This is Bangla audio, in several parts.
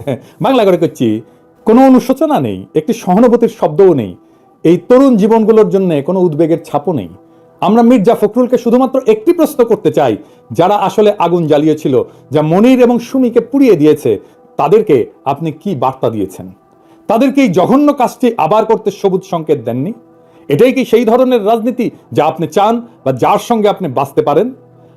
বাংলা করে করছি, কোনো অনুশোচনা নেই, একটি সহানুভূতির শব্দও নেই। এই তরুণ জীবনগুলোর জন্য কোনো উদ্বেগের ছাপও নেই। আমরা মির্জা ফখরুলকে শুধুমাত্র একটি প্রশ্ন করতে চাই, যারা আসলে আগুন জ্বালিয়েছিল, যা মনির এবং সুমিকে পুড়িয়ে দিয়েছে, তাদেরকে আপনি কি বার্তা দিয়েছেন? তাদেরকে এই জঘন্য কাজটি আবার করতে সবুজ সংকেত দেননি? এটাই কি সেই ধরনের রাজনীতি যা আপনি চান বা যার সঙ্গে আপনি বাঁচতে পারেন?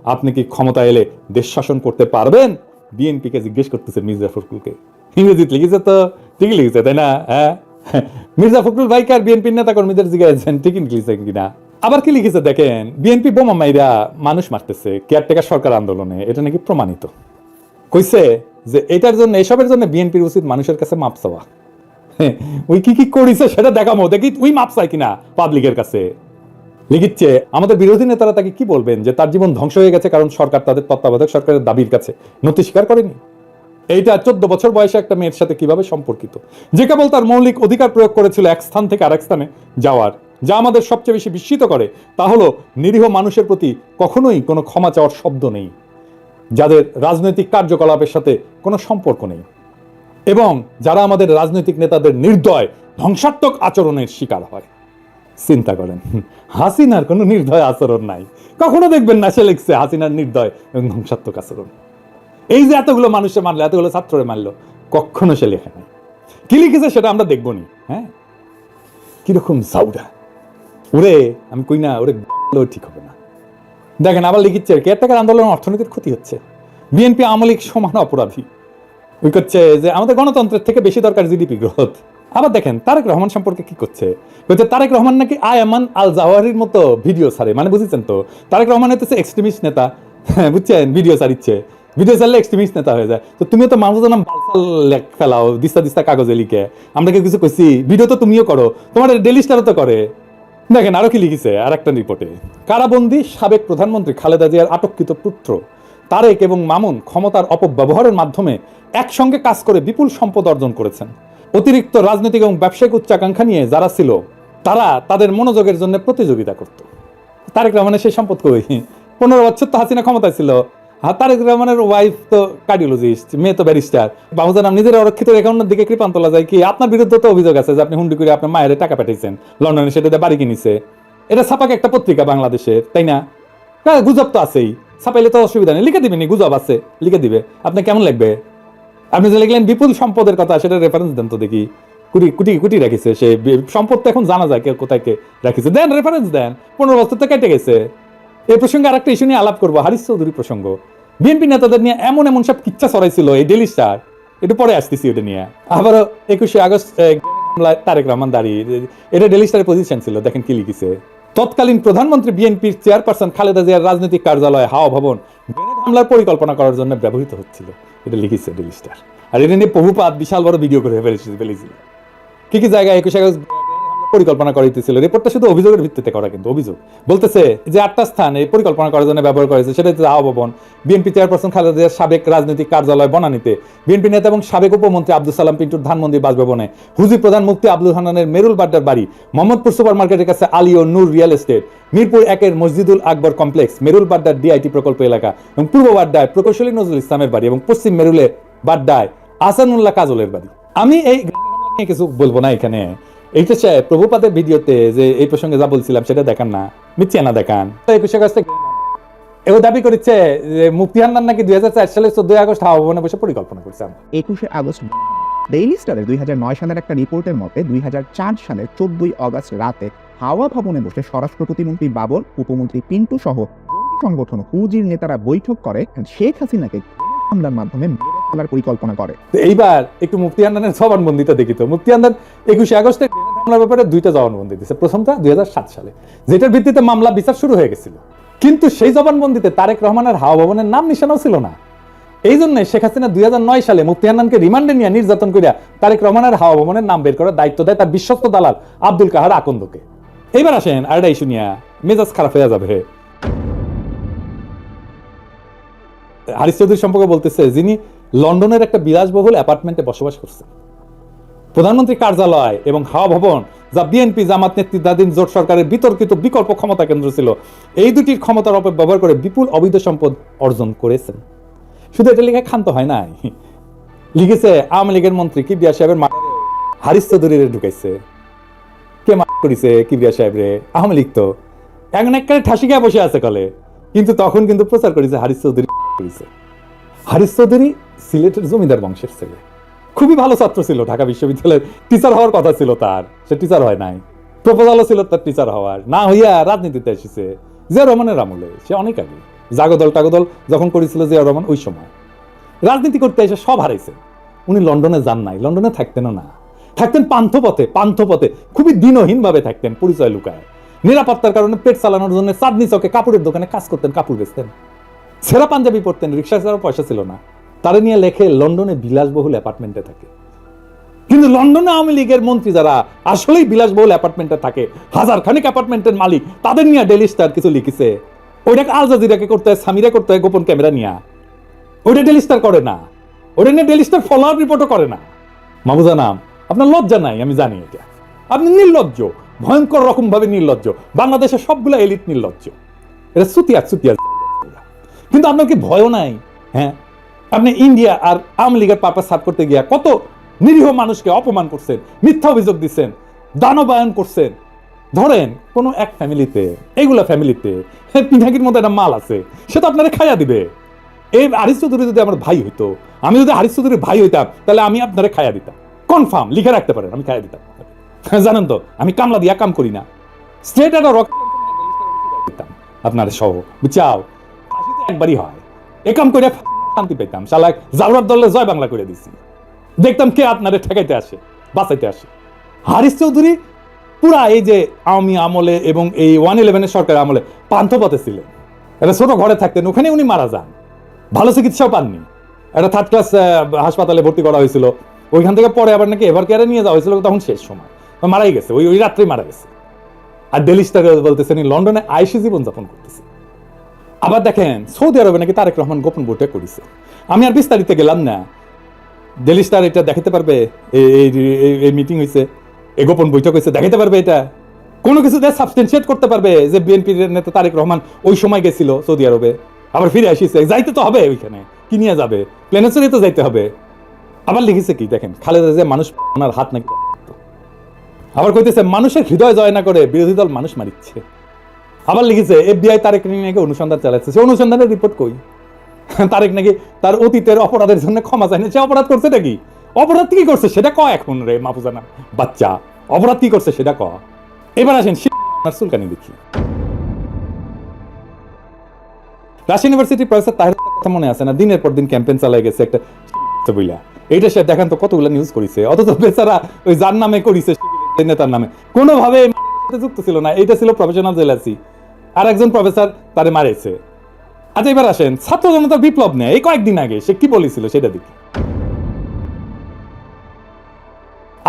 আপনি কি ক্ষমতা এলে দেশ শাসন করতে পারবেন? বিএনপিকে জিজ্ঞেস করতেছে মির্জা ফখরুলকে। ইংরেজিতে লিখেছে তো, ঠিকই লিখেছে, তাই না? হ্যাঁ? মির্জা ফখরুল ভাইকে আর বিএনপির নেতা কর্মীদের জিজ্ঞাসেন ঠিকই লিখেছে কিনা? আবার কি লিখেছে দেখেন? বিএনপি বোমা মাইরা মানুষ মারতেছে, কেয়ারটেকার সরকার আন্দোলনে, এটা নাকি প্রমাণিত? কইছে যে এটার জন্য, এসবের জন্য বিএনপির উচিত মানুষের কাছে মাপ চাওয়া। ওই কি কি করিছে সেটা দেখামো, দেখি ওই মাপ চাই কিনা পাবলিকের কাছে। লিখিচ্ছে, আমাদের বিরোধী নেতারা তাকে কি বলবেন যে তার জীবন ধ্বংস হয়ে গেছে কারণ সরকার তাদের তত্ত্বাবধায়ক সরকারের দাবির কাছে? নথি স্বীকার করেনি? এইটা চোদ্দ বছর বয়সে একটা মেয়ের সাথে কীভাবে সম্পর্কিত? যে কেবল তার মৌলিক অধিকার প্রয়োগ করেছিল এক স্থান থেকে আরেক স্থানে যাওয়ার, যা আমাদের সবচেয়ে বেশি বিস্মিত করে, তা হলো নিরীহ মানুষের প্রতি কখনোই কোনো ক্ষমা চাওয়ার শব্দ নেই, যাদের রাজনৈতিক কার্যকলাপের সাথে কোনো সম্পর্ক নেই। এবং যারা আমাদের রাজনৈতিক নেতাদের নির্দয়, ধ্বংসাত্মক আচরণের শিকার হয়। চিন্তা করেন, হাসিনার কোনো নির্দয় আচরণ নাই। কখনো দেখবেন না সে লিখছে হাসিনার নির্দয় এবং ধ্বংসাত্মক আচরণ। এই যে এতগুলো মানুষে মারলো এতগুলো ছাত্ররে মারলো কখনো সে লেখে নাই। কি লিখেছে সেটা আমরা দেখব নি হ্যাঁ? কীরকম জাউডা ওরে আমি কই না ওরে ঠিক হবে না। দেখেন আবার লিখিচ্ছে কেয়ারটেকার আন্দোলন অর্থনীতির ক্ষতি হচ্ছে। বিএনপি আমলিক সমান অপরাধী। ওই করছে যে আমাদের গণতন্ত্রের থেকে বেশি দরকার জিডিপি গ্রোথ। আবার দেখেন তারেক রহমান সম্পর্কে কি করছে? বলছে তারেক রহমান নাকি আয়ামান আল জাওয়ারির মতো ভিডিও ছাড়ে। মানে বুঝেছেন তো? তারেক রহমান হচ্ছে এক্সট্রিমিস্ট নেতা। হ্যাঁ, বুঝছেন? ভিডিও ছাড়িচ্ছে। ভিডিও এক্সট্রিমিস্ট নেতা হয়ে যায়। তো তুমিও তো মানুষের নাম লেখ ফেলাও দিস্তা দিস্তা কাগজে লিখে আমরা কিছু কইছি ভিডিও তো তুমিও করো। তোমার ডেলি স্টারও তো করে দেখেন, আরও কি লিখেছে, আর একটা রিপোর্টে কারাবন্দী সাবেক প্রধানমন্ত্রী খালেদা জিয়ার আটককৃত পুত্র, তারেক এবং মামুন ক্ষমতার অপব্যবহারের মাধ্যমে একসঙ্গে কাজ করে বিপুল সম্পদ অর্জন করেছেন। অতিরিক্ত রাজনৈতিক এবং ব্যবসায়িক উচ্চাকাঙ্ক্ষা নিয়ে যারা ছিল, তারা তাদের মনোযোগের জন্য প্রতিযোগিতা করত। তারেক রহমানের সেই সম্পদ কই? পনেরো বছর তো হাসিনা ক্ষমতায় ছিল। তারেক রহমানের ওয়াইফ তো কার্ডিওলজিস্ট মেয়ে তো ব্যারিস্টার বাবুজান নাম নিজের অরক্ষিত দিকে কৃপান তোলা যায় কি? আপনার বিরুদ্ধে তো অভিযোগ আছে যে আপনি হুন্ডি করে আপনার মায়ের টাকা পাঠিয়েছেন লন্ডনে সেটা দিয়ে বাড়ি কিনেছে। এটা ছাপাক একটা পত্রিকা বাংলাদেশের, তাই না? হ্যাঁ গুজব তো আছেই। ছাপাইলে তো অসুবিধা নেই। লিখে দিবেনি, গুজব আছে। লিখে দিবে। আপনি কেমন লাগবে? আপনি যে লিখলেন বিপুল সম্পদের কথা, সেটা রেফারেন্স দেন তো দেখি। কুটি কুটি কুটি রাখিছে সে। সম্পদ তো এখন জানা যায় কে কোথায় কে রাখিছে। দেন রেফারেন্স দেন। পনেরো বছর তো কেটে গেছে। এই প্রসঙ্গে আরেকটা ইস্যু নিয়ে আলাপ করব। হারিস চৌধুরী প্রসঙ্গ। বিএনপি নেতাদের নিয়ে এমন এমন সব কিচ্ছা ছড়াইছিল, এই ডেলি স্টার। একটু পরে আসতেছি ওটা নিয়ে। আবারও একুশে আগস্ট তারেক রহমান দাঁড়িয়ে। এটা ডেলি স্টারের পজিশন ছিল, দেখেন কি লিখেছে। তৎকালীন প্রধানমন্ত্রী বিএনপির চেয়ারপারসন খালেদা জিয়ার রাজনৈতিক কার্যালয় হাওয়া ভবন হামলার পরিকল্পনা করার জন্য ব্যবহৃত হচ্ছিল। এটা লিখেছে ডেলি স্টার। আর এটা নিয়ে প্রভুপাত বিশাল বড় ভিডিও করে ফেলেছিল ফেলেছিল। কি কি জায়গায় একুশে আগস্ট পরিকল্পনা করা হইতেছিল। রিপোর্টটা শুধু অভিযোগের ভিত্তিতে করা কিন্তু, অভিযোগ। বলতেছে যে আটটা স্থান এই পরিকল্পনা করার জন্য ব্যবহার করেছে সেটা হচ্ছে আওয়া ভবন বিএনপি চেয়ারপারসন খালেদা জিয়ার সাবেক রাজনৈতিক কার্যালয় বনানীতে। বিএনপি নেতা এবং সাবেক উপমন্ত্রী আব্দুল সালাম পিন্টুর ধানমন্দির বাসভবনে। হুজি প্রধান মুক্তি আব্দুল হানানের মেরুল বাড্ডার বাড়ি, মোহাম্মদপুর সুপার মার্কেটের কাছে আলী ও নূর রিয়েল এস্টেট। মিরপুর একের মসজিদুল আকবর কমপ্লেক্স, মেরুল বাড্ডার ডিআইটি প্রকল্প এলাকা এবং পূর্ব বাড্ডায় প্রকৌশলী নজরুল ইসলামের বাড়ি এবং পশ্চিম মেরুলে বাড্ডায় আসানুল্লাহ কাজলের বাড়ি। আমি এই কিছু বলব না এখানে। এইটা ভিডিওতে যে এই প্রসঙ্গে যা বলছিলাম সেটা দেখান না। না দেখান। একুশে আগস্টে এও দাবি করেছে যে মুক্তি নাকি দুই হাজার চার সালের চোদ্দই আগস্ট হাওয়া ভবনে বসে পরিকল্পনা করছে। একুশে আগস্ট ডেইলি স্টারের দুই সালের একটা রিপোর্টের মতে দুই সালের চোদ্দই আগস্ট রাতে হাওয়া ভবনে বসে স্বরাষ্ট্র প্রতিমন্ত্রী বাবর, উপমন্ত্রী পিন্টু সহ সংগঠন হুজির নেতারা বৈঠক করে শেখ হাসিনাকে হামলার মাধ্যমে মেরে পরিকল্পনা করে। এইবার একটু মুফতি হান্নানের জবানবন্দিটা দেখি তো। মুফতি হান্নান একুশে আগস্টে হামলার ব্যাপারে দুইটা জবানবন্দি দিয়েছে প্রথমটা দুই সালে, যেটার ভিত্তিতে মামলা বিচার শুরু হয়ে গেছিল। কিন্তু সেই জবানবন্দিতে তারেক রহমানের হাওয়া ভবনের নাম নিশানাও ছিল না। এই জন্য শেখ হাসিনা দুই হাজার নয় সালে মুফতি হান্নানকে রিমান্ডে নিয়ে নির্যাতন করিয়া তারেক রহমানের হাওয়া ভবনের নাম বের করার দায়িত্ব দেয় তার বিশ্বস্ত দালাল আব্দুল কাহার আকন্দকে। এইবার আসেন আরেকটা ইস্যু নিয়ে। মেজাজ খারাপ হয়ে যাবে। হারিস চৌধুরী সম্পর্কে বলতেছে, যিনি লন্ডনের একটা বিলাসবহুল অ্যাপার্টমেন্টে বসবাস করছেন। প্রধানমন্ত্রী কার্যালয় এবং হাওয়া ভবন, যা বিএনপি জামাত নেতৃত্বাধীন জোট সরকারের বিতর্কিত বিকল্প ক্ষমতা কেন্দ্র ছিল, এই দুটির ক্ষমতার অপব্যবহার করে বিপুল অবৈধ সম্পদ অর্জন করেছেন। শুধু এটা লেখা ক্ষান্ত হয় নাই। লিখেছে, আওয়ামী লীগের মন্ত্রী কিবিয়া সাহেবের মা হারিস চৌধুরীরে ঢুকাইছে। কে মা করিছে কিবিয়া সাহেব রে? আওয়ামী লীগ তো। এখন একবারে ঠাসি বসে আছে কলে। কিন্তু তখন কিন্তু প্রচার করেছে হারিস চৌধুরী। করেছে। হারিস চৌধুরী সিলেটের জমিদার বংশের ছেলে। খুবই ভালো ছাত্র ছিল, ঢাকা বিশ্ববিদ্যালয়ের টিচার হওয়ার কথা ছিল তার। সে টিচার হয় নাই। প্রপোজালও ছিল তার টিচার হওয়ার। না হইয়া রাজনীতিতে এসেছে জিয়া রহমানের আমলে। সে অনেক আগে জাগদল টাগদল যখন করেছিল জিয়া রহমান, ওই সময়। রাজনীতি করতে এসে সব হারাইছে। উনি লন্ডনে যান নাই। লন্ডনে থাকতেনও না। থাকতেন পান্থপথে পান্থপথে। খুবই দিনহীন ভাবে থাকতেন, পরিচয় লুকায়। নিরাপত্তার কারণে পেট চালানোর জন্য চাঁদনি চকে কাপড়ের দোকানে কাজ করতেন, কাপড় বেচতেন। সেরা পাঞ্জাবি পরতেন রিক্সা ছাড়াও পয়সা ছিল না। তারা নিয়ে লেখে লন্ডনে বিলাসবহুল অ্যাপার্টমেন্টে থাকে। কিন্তু লন্ডনে আওয়ামী লীগের মন্ত্রী যারা আসলেই বিলাসবহুল অ্যাপার্টমেন্টে থাকে হাজার খানিক অ্যাপার্টমেন্টের মালিক, তাদের নিয়ে ডেলি স্টার কিছু লিখেছে। ওইটাকে আল জাজিরাকে করতে হয়, সামিরা করতে হয় গোপন ক্যামেরা নিয়ে। ওইটা ডেলি স্টার করে না। ওটা নিয়ে ডেলি স্টার ফলো আপ রিপোর্টও করে না। মাহবুজা নাম আপনার লজ্জা নাই, আমি জানি এটা। আপনি নির্লজ্জ, ভয়ঙ্কর রকম ভাবে নির্লজ্জ। বাংলাদেশের সবগুলো এলিট নির্লজ্জ। এটা সুতিয়া সুতিয়া কিন্তু আপনার কি ভয়ও নাই? হ্যাঁ? আপনি ইন্ডিয়া আর আওয়ামী লীগের পারপাস সার্ভ করতে গিয়া কত নিরীহ মানুষকে অপমান করছেন, মিথ্যা অভিযোগ দিচ্ছেন, দানবায়ন করছেন। ধরেন, কোনো এক ফ্যামিলিতে এইগুলা ফ্যামিলিতে পিঠাকির মধ্যে একটা মাল আছে, সে তো আপনারা খাইয়া দিবে। এই হারিস চৌধুরী যদি আমার ভাই হইতো, আমি যদি হারিস চৌধুরীর ভাই হইতাম, তাহলে আমি আপনারা খাইয়া দিতাম। কনফার্ম লিখে রাখতে পারেন, আমি খাইয়া দিতাম। জানেন তো, আমি কামলা দিয়া কাম করি না। স্ট্রেট একটা রক আপনার সহ, বুঝাও। একবারই হয়। এ কাম করে শান্তি পেতাম শালা জাউরার দলে জয় বাংলা করে দিছি। দেখতাম কে আপনারে ঠেকাইতে আসে, বাঁচাইতে আসে। হারিস চৌধুরী পুরা এই যে আওয়ামী আমলে এবং এই ওয়ান ইলেভেনের সরকার আমলে পান্থপথে ছিলেন। একটা ছোট ঘরে থাকতেন, ওখানে উনি মারা যান। ভালো চিকিৎসাও পাননি। একটা থার্ড ক্লাস হাসপাতালে ভর্তি করা হয়েছিল। ওইখান থেকে পরে আবার নাকি এভার কেয়ারে নিয়ে যাওয়া হয়েছিল, তখন শেষ সময়। মারাই গেছে, ওই ওই রাত্রেই মারা গেছে। আর ডেলি স্টার বলতেছেন লন্ডনে আইসি জীবনযাপন করতেছে। আবার দেখেন, সৌদি আরবে নাকি তারেক রহমান গোপন বৈঠক করেছে। আমি আর বিস্তারিত গেলাম না। ডেলি স্টার এটা দেখাতে পারবে? এই মিটিং হয়েছে এই গোপন বৈঠক হয়েছে দেখাতে পারবে এটা? কোনো কিছু সাবস্টেন্সিয়েট করতে পারবে যে বিএনপির নেতা তারেক রহমান ওই সময় গেছিল সৌদি আরবে। আবার ফিরে আসিছে। যাইতে তো হবে ওইখানে। কি নিয়ে যাবে? প্লেনে চড়ে তো যাইতে হবে। আবার লিখেছে কি? দেখেন, খালেদা যে মানুষ ওনার হাত নাকি আবার কইতেছে, মানুষের হৃদয় জয় না করে বিরোধী দল মানুষ মারিচ্ছে। আবার লিখেছে, এফবিআই তারেক নাকি অনুসন্ধান চালাচ্ছে। সে অনুসন্ধানের রিপোর্ট কই? তারেক নাকি তার অতীতের অপরাধের জন্য ক্ষমা চায় না সে অপরাধ করছে নাকি অপরাধ কি করছে? সেটা ক এখন রে মাহফুজানা বাচ্চা, অপরাধ কি করছে সেটা ক? এবার আসেন সুলকানি দেখি। রাশিয়া ইউনিভার্সিটি প্রফেসর তাহের কথা মনে আছে না? দিনের পর দিন ক্যাম্পেইন চালাই গেছে একটা বইলা। এইটা সে দেখেন তো কতগুলো নিউজ করেছে। অথচ বেচারা ওই যার নামে করেছে নেতার নামে। কোনোভাবে যুক্ত ছিল না। এইটা ছিল প্রফেশনাল জেলাসি আর একজন প্রফেসর তারে মারেছে। আচ্ছা এবার আসেন। ছাত্র জনতার বিপ্লব নেই এই কয়েকদিন আগে সে কি বলেছিল সেটা দেখি।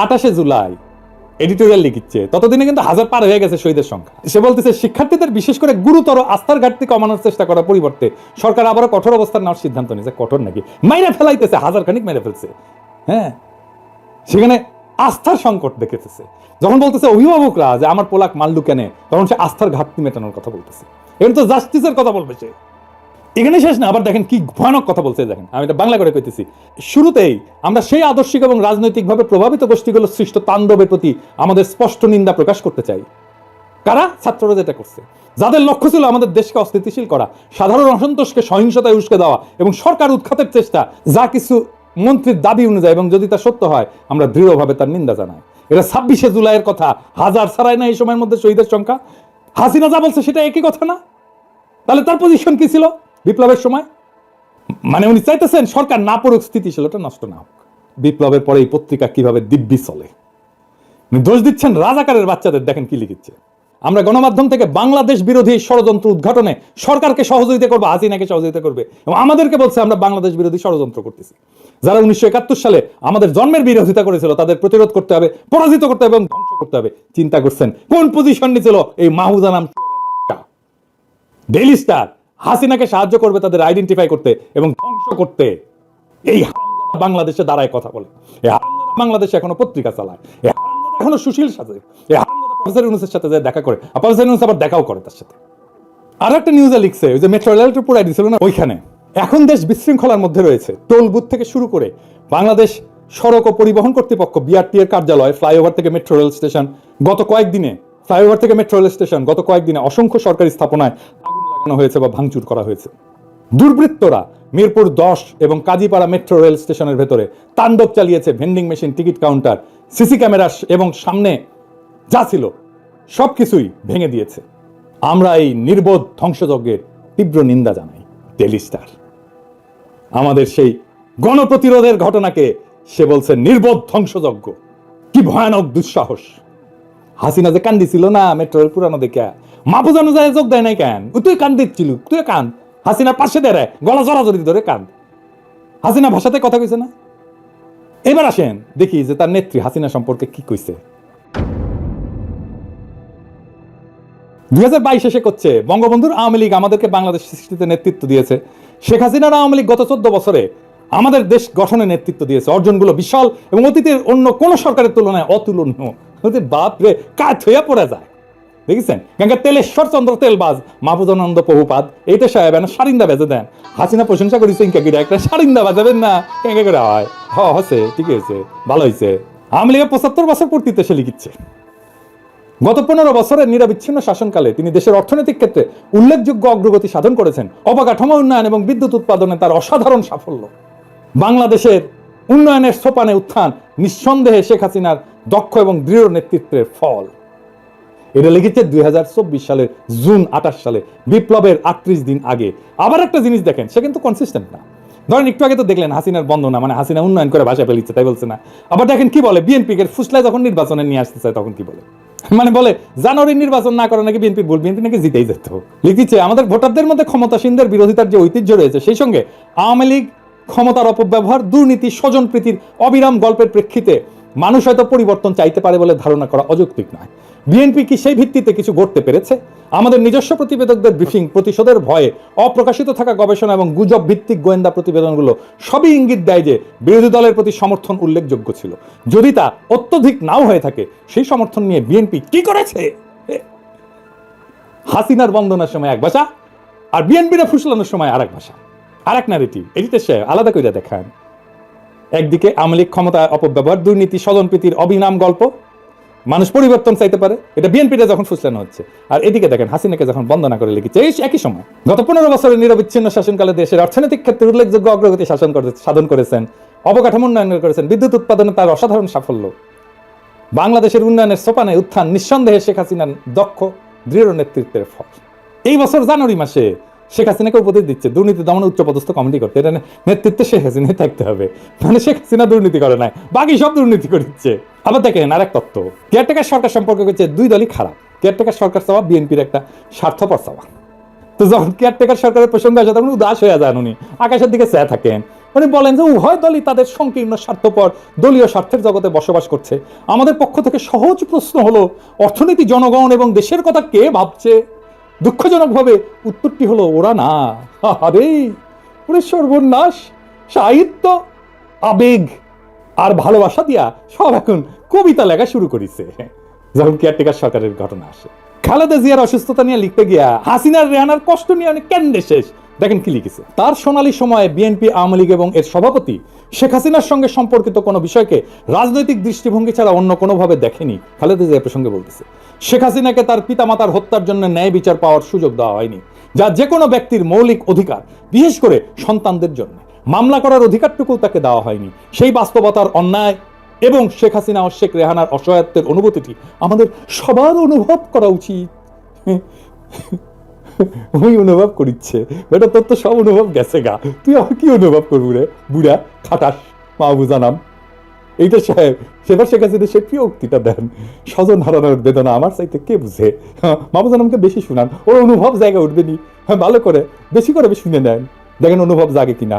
আঠাশে জুলাই, এডিটোরিয়াল লিখিচ্ছে। ততদিনে কিন্তু হাজার পার হয়ে গেছে শহীদের সংখ্যা। সে বলতেছে, শিক্ষার্থীদের বিশেষ করে গুরুতর আস্থার ঘাটতি কমানোর চেষ্টা করার পরিবর্তে সরকার আবারও কঠোর অবস্থান নেওয়ার সিদ্ধান্ত নিয়েছে। কঠোর নাকি? মাইরা ফেলাইতেছে হাজার খানিক মেরে ফেলছে। হ্যাঁ সেখানে আস্থার সংকট দেখেছে যখন বলতেছে অভিভাবকরা যে আমার পোলাক মাল্লু কেনে, তখন সে আস্থার ঘাটতি মেটানোর কথা বলতেছে। এখানে তো জাস্টিসের কথা বলবে সে। এখানে শেষ না, আবার দেখেন কি ভয়ানক কথা বলছে দেখেন। আমি এটা বাংলা করে কইতেছি। শুরুতেই আমরা সেই আদর্শিক এবং রাজনৈতিকভাবে প্রভাবিত গোষ্ঠীগুলোর সৃষ্ট তাণ্ডবের প্রতি আমাদের স্পষ্ট নিন্দা প্রকাশ করতে চাই। কারা? ছাত্ররা যেটা করছে। যাদের লক্ষ্য ছিল আমাদের দেশকে অস্থিতিশীল করা, সাধারণ অসন্তোষকে সহিংসতায় উস্কে দেওয়া এবং সরকার উৎখাতের চেষ্টা, যা কিছু মন্ত্রীর দাবি অনুযায়ী এবং যদি তা সত্য হয়, আমরা দৃঢ়ভাবে তার নিন্দা জানাই। এটা ছাব্বিশে জুলাইয়ের কথা। হাজার ছাড়াই না এই সময়ের মধ্যে শহীদের সংখ্যা? হাসিনা যা বলছে সেটা একই কথা না? তাহলে তার পজিশন কি ছিল বিপ্লবের সময়? মানে উনি চাইতেছেন সরকার না পড়ুক, স্থিতিশীলতা নষ্ট না হোক। বিপ্লবের পরে এই পত্রিকা কীভাবে দিব্যি চলে? উনি দোষ দিচ্ছেন রাজাকারের বাচ্চাদের। দেখেন কি লিখিচ্ছে আমরা গণমাধ্যম থেকে বাংলাদেশ বিরোধী ষড়যন্ত্র উদ্ঘাটনে সরকারকে সহযোগিতা করব হাসিনাকে সহযোগিতা করবে। এবং আমাদেরকে বলছে, আমরা বাংলাদেশ বিরোধী ষড়যন্ত্র করতেছি। যারা উনিশশো একাত্তর সালে আমাদের জন্মের বিরোধিতা করেছিল, তাদের প্রতিরোধ করতে হবে, পরাজিত করতে হবে এবং ধ্বংস করতে হবে। চিন্তা করছেন, কোন পজিশন নিয়েছিল এই মাহুজা নাম ডেইলি স্টার হাসিনাকে সাহায্য করবে তাদের আইডেন্টিফাই করতে এবং ধ্বংস করতে। এই বাংলাদেশে দাঁড়ায় কথা বলে। বাংলাদেশে এখনও পত্রিকা চালায়। এখনও সুশীল সাজে। হারামজাদা ইউনুসের সাথে যে দেখা করে ইউনুস আবার দেখাও করে তার সাথে। আর একটা নিউজে লিখছে, ওই যে মেট্রো রেলটা পুরাই না, ওইখানে। এখন দেশ বিশৃঙ্খলার মধ্যে রয়েছে। টোল বুথ থেকে শুরু করে বাংলাদেশ সড়ক ও পরিবহন কর্তৃপক্ষ বিআরটি এর কার্যালয় ফ্লাইওভার থেকে মেট্রো রেল স্টেশন গত কয়েকদিনে ফ্লাইওভার থেকে মেট্রো রেল স্টেশন গত কয়েকদিনে অসংখ্য সরকারি স্থাপনায় আগুন লাগানো হয়েছে বা ভাঙচুর করা হয়েছে। দুর্বৃত্তরা মিরপুর দশ এবং কাজীপাড়া মেট্রো রেল স্টেশনের ভেতরে তাণ্ডব চালিয়েছে vending machine ticket counter CC camera এবং সামনে যা ছিল সব কিছুই ভেঙে দিয়েছে। আমরা এই নির্বোধ ধ্বংসযজ্ঞের তীব্র নিন্দা জানাই ডেলি স্টার। আমাদের সেই গণপ্রতিরোধের ঘটনাকে সে বলছে নির্বোধ ধ্বংসযজ্ঞ। কি ভয়ানক দুঃসাহস। হাসিনা যে কান্দি ছিল না, মেট্রোর পুরানো দেখে মাপুজানো যায় যোগ দেয় নাই কেন? তুই কান দিচ্ছিল তুই কান হাসিনার পাশে দেয় গলা জড়াজড়ি ধরে কান হাসিনা ভাষাতে কথা কইছে না? এবার আসেন, দেখি যে তার নেত্রী হাসিনা সম্পর্কে কি কইছে। দুই হাজার বাইশ এসে করছে। বঙ্গবন্ধুর আওয়ামী লীগ আমাদেরকে বাংলাদেশ সৃষ্টিতে নেতৃত্ব দিয়েছে। শেখ হাসিনার আওয়ামী লীগ গত চোদ্দ বছরে আমাদের দেশ গঠনে নেতৃত্ব দিয়েছে। অর্জনগুলো বিশাল এবং অতীতের অন্য কোন সরকারের তুলনায় অতুলনীয়। বাপ রে, কাঠ হইয়া পড়ে যায়। দেখেছেন? গঙ্গা তেলেশ্বর চন্দ্র তেলবাজ, মাহফুজানন্দ প্রভুপাদ এইটা সাহেব না সারিন্দা বেজে দেন। হাসিনা প্রশংসা করেছে, ইনকা গিরা একটা সারিন্দা বাজাবেন না। কেঙ্গা করে হয়, হ, হসে ঠিক আছে ভালো হয়েছে আওয়ামী লীগের পঁচাত্তর বছর পূর্তিতে সে লিখিচ্ছে। গত পনেরো বছরের নিরবিচ্ছিন্ন শাসনকালে তিনি দেশের অর্থনৈতিক ক্ষেত্রে উল্লেখযোগ্য অগ্রগতি সাধন করেছেন। অবকাঠামো উন্নয়ন এবং বিদ্যুৎ উৎপাদনে তার অসাধারণ সাফল্য। বাংলাদেশের উন্নয়নের সোপানে উত্থান নিঃসন্দেহে শেখ হাসিনার দক্ষ এবং দৃঢ় নেতৃত্বের ফল। এটা লিখেছে দুই সালের জুন আঠাশ সালে, বিপ্লবের আটত্রিশ দিন আগে। আবার একটা জিনিস দেখেন, সে কিন্তু কনসিস্টেন্ট না। ধরেন, একটু আগে তো দেখলেন হাসিনার বন্দনা মানে হাসিনা উন্নয়ন করে ভাষা ফেলিচ্ছে তাই বলছে না। আবার দেখেন কি বলে বিএনপি এর ফুসলায় যখন নির্বাচনে নিয়ে আসতে চায়, তখন কি বলে? মানে বলে, জানুয়ারি নির্বাচন না করে নাকি বিএনপি ভুল, বিএনপি নাকি জিতেই যেত। লিখেছে, আমাদের ভোটারদের মধ্যে ক্ষমতাসীনদের বিরোধিতার যে ঐতিহ্য রয়েছে, সেই সঙ্গে আওয়ামী লীগ ক্ষমতার অপব্যবহার, দুর্নীতি স্বজন প্রীতির অবিরাম গল্পের প্রেক্ষিতে মানুষ হয়তো পরিবর্তন চাইতে পারে বলে ধারণা করা অযৌক্তিক নয়। বিএনপি কি সেই ভিত্তিতে কিছু করতে পেরেছে? আমাদের নিজস্ব প্রতিবেদকদের ব্রিফিং প্রতিশোধের ভয়ে অপ্রকাশিত থাকা গবেষণা এবং গুজব ভিত্তিক গোয়েন্দা প্রতিবেদনগুলো সবই ইঙ্গিত দেয় যে বিরোধী দলের প্রতি সমর্থন উল্লেখযোগ্য ছিল। যদি তা অত্যধিক নাও হয়ে থাকে, সেই সমর্থন নিয়ে বিএনপি কি করেছে? হাসিনার বন্দনার সময় এক ভাষা আর বিএনপিরা ফুসলানোর সময় আর এক ভাষা। আর এক নারীটি এটিতে সে আলাদা করে দেখান। একদিকে আমলিক ক্ষমতা অপব্যবহার দুর্নীতি, স্বজনপ্রীতির অবিনাম গল্প মানুষ পরিবর্তন চাইতে পারে। এটা বিএনপিটা যখন ফুসলানো হচ্ছে, আর এদিকে দেখেন, হাসিনাকে যখন বন্দনা করে লিখেছে এই একই সময়। গত পনেরো বছরের নিরবিচ্ছিন্ন শাসনকালে দেশের অর্থনৈতিক ক্ষেত্রে উল্লেখযোগ্য অগ্রগতি শাসন সাধন করেছেন, অবকাঠামো উন্নয়ন করেছেন, বিদ্যুৎ উৎপাদনে তার অসাধারণ সাফল্য। বাংলাদেশের উন্নয়নের সোপানে উত্থান নিঃসন্দেহে শেখ হাসিনার দক্ষ, দৃঢ় নেতৃত্বের ফল। এই বছর জানুয়ারি মাসে শেখ হাসিনাকে উপদেশ দিচ্ছে, দুর্নীতি দমনে উচ্চপদস্থ কমিটি করতে। এটা নেতৃত্বে শেখ হাসিনাই থাকতে হবে। মানে শেখ হাসিনা দুর্নীতি করে নাই, বাকি সব দুর্নীতি করছে আবার দেখেন আরেক তত্ত্ব, কেয়ারটেকার সরকার সম্পর্কে হচ্ছে দুই দলই খারাপ। কেয়ারটেকার সরকার চাওয়া বিএনপির একটা স্বার্থপর চাওয়া। তো যখন কেয়ারটেকার সরকারের প্রসঙ্গ আসে, তখন উদাস হয়ে যান উনি। আকাশের দিকে চেয়ে থাকেন। উনি বলেন যে, উভয় দলই তাদের সংকীর্ণ, স্বার্থপর, দলীয় স্বার্থের জগতে বসবাস করছে। আমাদের পক্ষ থেকে সহজ প্রশ্ন হলো, অর্থনীতি, জনগণ এবং দেশের কথা কে ভাবছে? দুঃখজনকভাবে উত্তরটি হলো ওরা না আরে ওরে সর্বনাশ, সাহিত্য, আবেগ আর ভালোবাসা দিয়া সব এখন কবিতা লেখা শুরু করেছে। যখন কেয়ারটেকার সরকারের ঘটনা আসে। খালেদা জিয়ার অসুস্থতা নিয়ে লিখতে গিয়া হাসিনার রেহানার কষ্ট নিয়ে অনেক কেন্দ্রে শেষ। দেখেন কি লিখেছে। তার সোনালী সময়ে বিএনপি আওয়ামী লীগ এবং এর সভাপতি শেখ হাসিনার সঙ্গে সম্পর্কিত কোনো বিষয়কে রাজনৈতিক দৃষ্টিভঙ্গি ছাড়া অন্য কোনোভাবে দেখেনি। খালেদা জিয়া প্রসঙ্গে বলতেছে, শেখ হাসিনাকে তার পিতামাতার হত্যার জন্য ন্যায় বিচার পাওয়ার সুযোগ দেওয়া হয়নি, যা যে কোনো ব্যক্তির মৌলিক অধিকার, বিশেষ করে সন্তানদের জন্য। মামলা করার অধিকারটুকু তাকে দেওয়া হয়নি। সেই বাস্তবতার অন্যায় এবং শেখ হাসিনা ও শেখ রেহানার অসহায়ত্বের অনুভূতিটি আমাদের সবার অনুভব করা উচিত। ওই অনুভব করিচ্ছে। এটা তোর তো সব অনুভব গেছে গা। তুই আমার কি অনুভব করবি রে? বুড়া খাটাস মাহবু জানাম এইটা সাহেব সেবার শেখ হাসিনা সে প্রিয় উক্তিটা দেন? স্বজন হারানোর বেদনা আমার চাইতে কে বুঝে? হ্যাঁ, মাহবু জানামকে বেশি শুনান। ওর অনুভব জায়গা উঠবে নি। হ্যাঁ ভালো করে বেশি করে শুনে নেন। দেখেন অনুভব জাগে কিনা।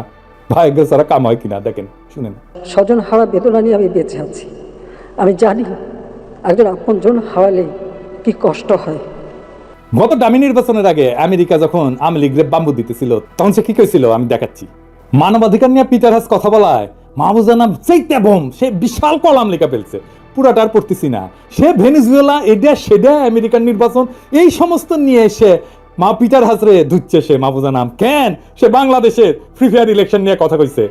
ভাগ্য ছাড়া কাম হয় কিনা দেখেন শুনেন স্বজন হারা বেদনা নিয়ে আমি বেঁচে আছি। আমি জানি একজন আপনজন হারালে কি কষ্ট হয়। গত ডামি নির্বাচনের আগে আমেরিকা যখন আওয়ামী লীগরে বাম্বু দিতেছিল, তখন সে কি কইছিল? আমি দেখাচ্ছি। মানবাধিকার নিয়ে পিটার হাস কথা বলায় মাহবুজানাম চাইতে বোম, সে বিশাল কলাম লেখা ফেলছে। পুরাটা আর পড়তেছি না। সে ভেনিজুয়েলা এটা সেটা আমেরিকান নির্বাচন, এই সমস্ত নিয়ে এসে মা পিটার হাসরে ধুচ্ছে সে মাহফুজা নাম। কেন? সে বাংলাদেশের ফ্রি ফায়ার ইলেকশন নিয়ে কথা কইছে।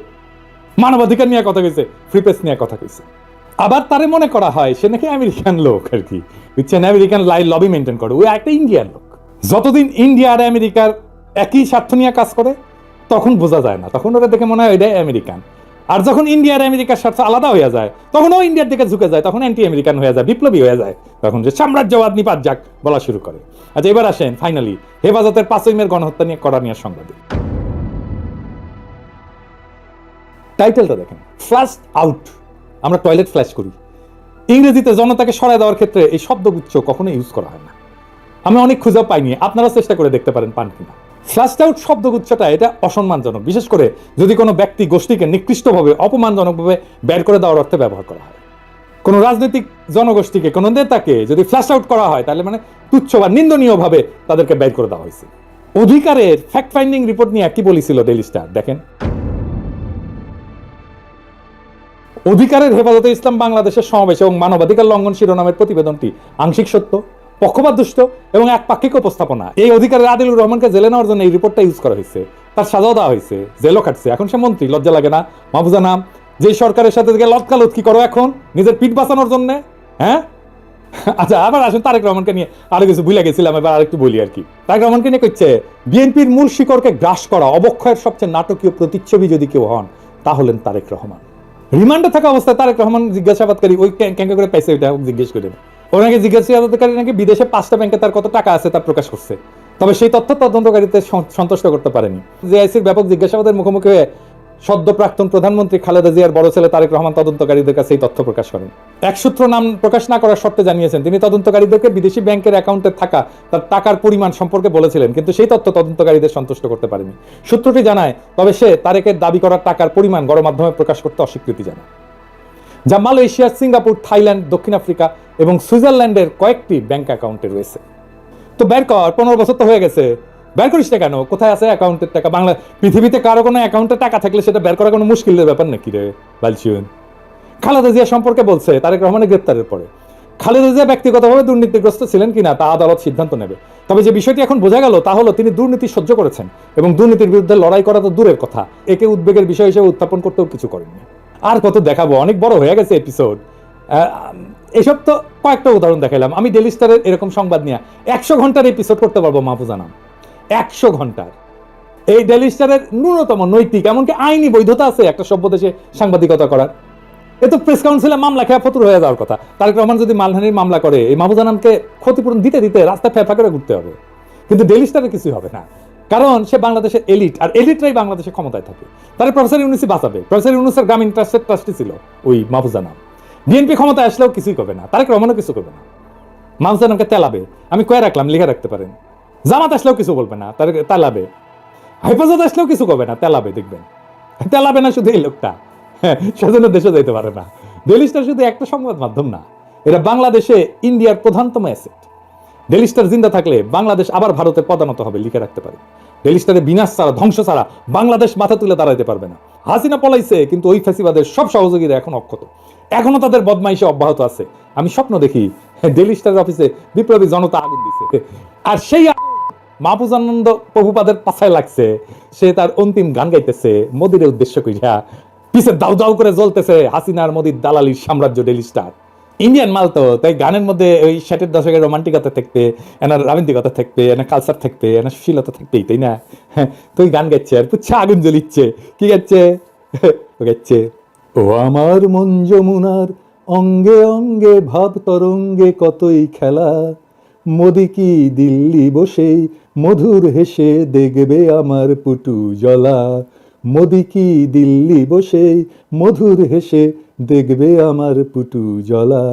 মানবাধিকার নিয়ে কথা কইছে ফ্রি প্রেস নিয়ে কথা কইছে। আবার তারে মনে করা হয়, সে নাকি আমেরিকান লোক আর কি। বুঝছেন? আমেরিকান লাই লবি মেনটেন করে। ওই একটা ইন্ডিয়ান লোক। যতদিন ইন্ডিয়া আর আমেরিকার একই স্বার্থ নিয়ে কাজ করে, তখন বোঝা যায় না। তখন ওরা দেখে মনে হয় এটাই আমেরিকান। আর যখন ইন্ডিয়া আর আমেরিকার স্বার্থ আলাদা হয়ে যায়, তখন ও ইন্ডিয়ার দিকে ঝুঁকে যায়, তখন অ্যান্টি আমেরিকান হয়ে যায়, বিপ্লবী হয়ে যায়। তখন যে সাম্রাজ্যবাদ নিপাত যাক, বলা শুরু করে। আচ্ছা এবার আসেন ফাইনালি হেফাজতের পাঁচই মেয়ের গণহত্যা নিয়ে করা নিয়ে সংবাদে। টাইটেলটা দেখেন ফার্স্ট আউট আমরা টয়লেট ফ্ল্যাশ করি। ইংরেজিতে জনতাকে সরায় দেওয়ার ক্ষেত্রে এই শব্দগুচ্ছ কখনো ইউজ করা হয় না। আমি অনেক খুঁজে পাইনি আপনারা চেষ্টা করে দেখতে পারেন পান কিনা। ফ্ল্যাশড আউট শব্দগুচ্ছটা, এটা অসম্মানজনক, বিশেষ করে যদি কোনো ব্যক্তি গোষ্ঠীকে নিকৃষ্টভাবে, অপমানজনকভাবে বের করে দেওয়ার অর্থে ব্যবহার করা হয়। কোনো রাজনৈতিক জনগোষ্ঠীকে, কোনো নেতাকে যদি ফ্ল্যাশ আউট করা হয়, তাহলে মানে তুচ্ছ বা নিন্দনীয়ভাবে তাদেরকে বের করে দেওয়া হয়েছে। অধিকারের ফ্যাক্ট ফাইন্ডিং রিপোর্ট নিয়ে কি বলেছিল ডেলি স্টার দেখেন। অধিকারের হেফাজতে ইসলাম বাংলাদেশের সমাবেশ এবং মানবাধিকার লঙ্ঘন শিরোনামের প্রতিবেদনটি আংশিক সত্য পক্ষপাত দুষ্ট এবং এক পাক্ষিক উপস্থাপনা। এই অধিকারের আদিলুর রহমানকে জেলে নেওয়ার জন্য এই রিপোর্টটা ইউজ করা হয়েছে। তার সাজাও দেওয়া হয়েছে। জেলও খাটছে। এখন সে মন্ত্রী, লজ্জা লাগে না। মাহফুজা নাম যে সরকারের সাথে থেকে লটকালত কি করো এখন, নিজের পিঠ বাঁচানোর জন্য হ্যাঁ? আচ্ছা আবার আসুন তারেক রহমানকে নিয়ে আরও কিছু ভুলে গেছিলাম, এবার আরেকটু বলি আর কি। তারেক রহমানকে নিয়ে করছে বিএনপির মূল শিকড়কে গ্রাস করা অবক্ষয়ের সবচেয়ে নাটকীয় প্রতিচ্ছবি যদি কেউ হন, তা হলেন তারেক রহমান। রিমান্ডে থাকা অবস্থায় তারেক রহমান জিজ্ঞাসাবাদ করি ওই ক্যাঙ্কা করে পাইছে ওইটা জিজ্ঞেস করে ওনাকে জিজ্ঞাসাবাদকারী নাকি বিদেশে পাঁচটা ব্যাংকে তার কত টাকা আছে তা প্রকাশ করছে। তবে সেই তথ্য তদন্তকারীতে সন- সন্তুষ্ট করতে পারেনি। জেআইসির ব্যাপক জিজ্ঞাসাবাদের মুখোমুখি হয়ে সদ্য প্রাক্তন প্রধানমন্ত্রী খালেদা জিয়ার বড় ছেলে তারেক রহমান তদন্তকারীদের কাছে এই তথ্য প্রকাশ করেন। এক সূত্র নাম প্রকাশ না করার শর্তে জানিয়েছেন, তিনি তদন্তকারীদেরকে বিদেশি ব্যাংকের অ্যাকাউন্টে থাকা তার টাকার পরিমাণ সম্পর্কে বলেছিলেন, কিন্তু সেই তথ্য তদন্তকারীদের সন্তুষ্ট করতে পারেনি। সূত্রটি জানায়, তবে সে তারেকের দাবি করার টাকার পরিমাণ গণমাধ্যমে প্রকাশ করতে অস্বীকৃতি জানায়। যা মালয়েশিয়া, সিঙ্গাপুর, থাইল্যান্ড, দক্ষিণ আফ্রিকা এবং সুইজারল্যান্ডের কয়েকটি ব্যাংক অ্যাকাউন্টে রয়েছে। তো বের কর, পনেরো বছর তো হয়ে গেছে। বের করিস না কেন? কোথায় আছে অ্যাকাউন্টের টাকা? বাংলা পৃথিবীতে কারও কোনো অ্যাকাউন্টে টাকা থাকলে সেটা বের করা কোনো মুশকিলের ব্যাপার নাকি রে বালচিউন খালেদা জিয়া সম্পর্কে বলছে, তারেক রহমানের গ্রেপ্তারের পরে। খালেদা জিয়া ব্যক্তিগতভাবে দুর্নীতিগ্রস্ত ছিলেন কিনা তা আদালত সিদ্ধান্ত নেবে। তবে যে বিষয়টি এখন বোঝা গেল, তা হলো তিনি দুর্নীতি সহ্য করেছেন এবং দুর্নীতির বিরুদ্ধে লড়াই করা তো দূরের কথা। একে উদ্বেগের বিষয় হিসেবে উত্থাপন করতেও কিছু করেননি। আর কত দেখাবো, অনেক বড় হয়ে গেছে এপিসোড এসব তো কয়েকটা উদাহরণ দেখালাম আমি ডেলি স্টারের এরকম সংবাদ নিয়ে একশো ঘণ্টার এপিসোড করতে পারব মাহফুজা নাম একশো ঘণ্টার। এই ডেলি স্টারের ন্যূনতম নৈতিক, এমনকি আইনি বৈধতা আছে একটা সভ্য দেশে সাংবাদিকতা করার। এ তো প্রেস কাউন্সিলে মামলা খেয়া ফতুর হয়ে যাওয়ার কথা। তারেক রহমান যদি মালহানির মামলা করে, এই মাহবুজা নামকে ক্ষতিপূরণ দিতে দিতে রাস্তায় ফেফা করে ঘুরতে হবে। কিন্তু ডেলি স্টারে কিছুই হবে না। কারণ সে বাংলাদেশের এলিট আর এলিটরাই বাংলাদেশে ক্ষমতায় থাকে। তাহলে প্রফেসর ইউনুসি বাঁচাবে। প্রফেসর ইউনুসের গ্রামীণ ট্রাস্টের ট্রাস্টি ছিল ওই মাহফুজা নাম। বিএনপি ক্ষমতায় আসলেও কিছুই করবে না। তারেক রহমানও কিছু করবে না। মাহফুজা নামকে তেলাবে। আমি কয়ে রাখলাম, লিখে রাখতে পারেন। জামাত আসলেও কিছু বলবে না তার তেলাবে। হেফাজত আসলেও কিছু করবে না তেলাবে দেখবেন। তেলাবে না শুধু এই লোকটা হ্যাঁ, সেজন্য দেশে যাইতে পারে না। ডেলি স্টার শুধু একটা সংবাদ মাধ্যম না এটা বাংলাদেশে ইন্ডিয়ার প্রধানতম অ্যাসেট। ডেলি স্টার জিন্দা থাকলে বাংলাদেশ আবার ভারতে পদানত হবে লিখে রাখতে পারে। ডেলি স্টারে বিনাশ ছাড়া ধ্বংস ছাড়া বাংলাদেশ মাথা তুলে দাঁড়াইতে পারবে না। হাসিনা পলাইছে কিন্তু ওই ফ্যাসিবাদের সব সহযোগীরা এখন অক্ষত। এখনও তাদের বদমাইশে অব্যাহত আছে। আমি স্বপ্ন দেখি ডেলি স্টারের অফিসে বিপ্লবী জনতা আগুন দিছে। আর সেই মাহফুজানন্দ প্রভুপাদের পাছায় লাগছে। সে তার অন্তিম গান গাইতেছে মোদিরে উদ্দেশ্য কইরা। পিছে দাউ দাউ করে জ্বলতেছে হাসিনার মোদির দালালির সাম্রাজ্য ডেলি স্টার। ইন্ডিয়ান মাল তো, তাই গানের মধ্যে ওই ষাটের দশকের রোমান্টিকতা থাকবে, এনার রাবন্তিকতা থাকবে, এনার কালচার থাকবে, এনার সুশীলতা থাকবেই, তাই না? হ্যাঁ তুই গান গাচ্ছে আর পুচ্ছা আগুন জ্বলিচ্ছে। কি গাচ্ছে গাচ্ছে ও আমার মন যমুনার, অঙ্গে অঙ্গে ভাব তরঙ্গে কতই খেলা। মোদি কি দিল্লি বসেই মধুর হেসে দেখবে আমার পুটু জলা? মোদি কি দিল্লি বসেই মধুর হেসে দেখবে আমার পুটু জলা?